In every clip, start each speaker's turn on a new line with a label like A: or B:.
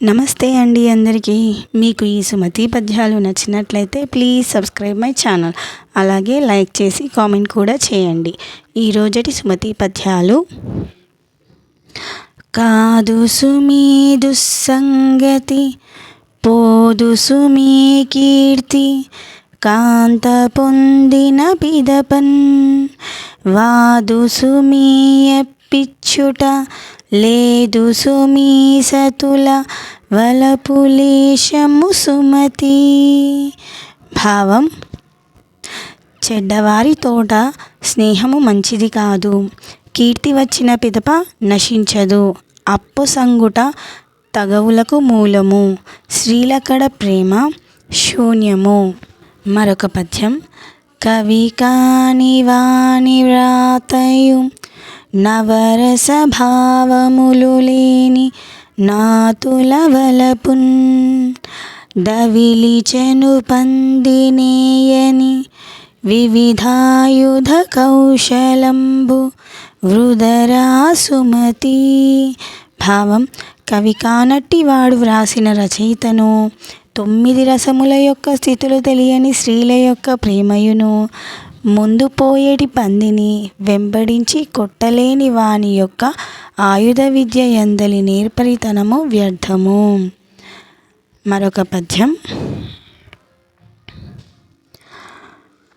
A: నమస్తే అండి అందరికీ. మీకు ఈ సుమతి పద్యాలు నచ్చినట్లయితే ప్లీజ్ సబ్స్క్రైబ్ మై ఛానల్. అలాగే లైక్ చేసి కామెంట్ కూడా చేయండి. ఈరోజటి సుమతి పద్యాలు కాదు సుమీ దుస్సంగతి పోదు సుమీ కీర్తి కాంత పొందిన పిదపన్ వాదు సుమీ ఎప్పిచ్చుట లేదు సుమీసతుల వలపులేశము సుమతి. భావం చెడ్డవారి తోట స్నేహము మంచిది కాదు. కీర్తి వచ్చిన పిదప నశించదు. అప్పు సంగుట తగవులకు మూలము. శ్రీలకడ ప్రేమ శూన్యము. మరొక పద్యం కవి కాని వాణి వ్రాతయు నవరస భావములు లేని నాతుల వలపున్ దవిలిచెను పందినేయని వివిధాయుధ కౌశలంబు వృదరాసుమతి భావం కవి కానట్టివాడు వ్రాసిన రచయితను తొమ్మిది రసముల యొక్క స్థితులు తెలియని స్త్రీల యొక్క ప్రేమయును ముందు పోయేటి పందిని వెంబడించి కొట్టలేని వాని యొక్క ఆయుధ విద్య ఎందలి నేర్పరితనము వ్యర్థము. మరొక పద్యం.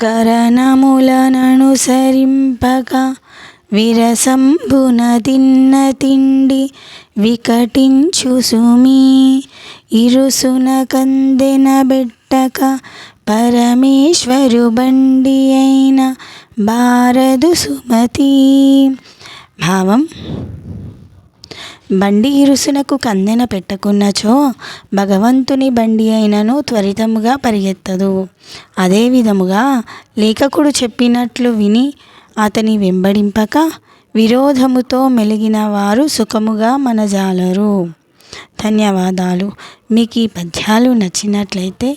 A: కరణములననుసరింపక విరసంబున తిన్న తిండి వికటించు సుమి ఇరుసున కందెన బెట్టక పరమేశ్వరు బండి అయిన భారదు సుమతి. భావం బండి ఇరుసునకు కందెన పెట్టుకున్నచో భగవంతుని బండి అయినను త్వరితముగా పరిగెత్తదు. అదే విధముగా లేఖకుడు చెప్పినట్లు విని అతని వెంబడింపక విరోధముతో మెలిగిన వారు సుఖముగా మనజాలరు. ధన్యవాదాలు. మీకు ఈ పద్యాలు నచ్చినట్లయితే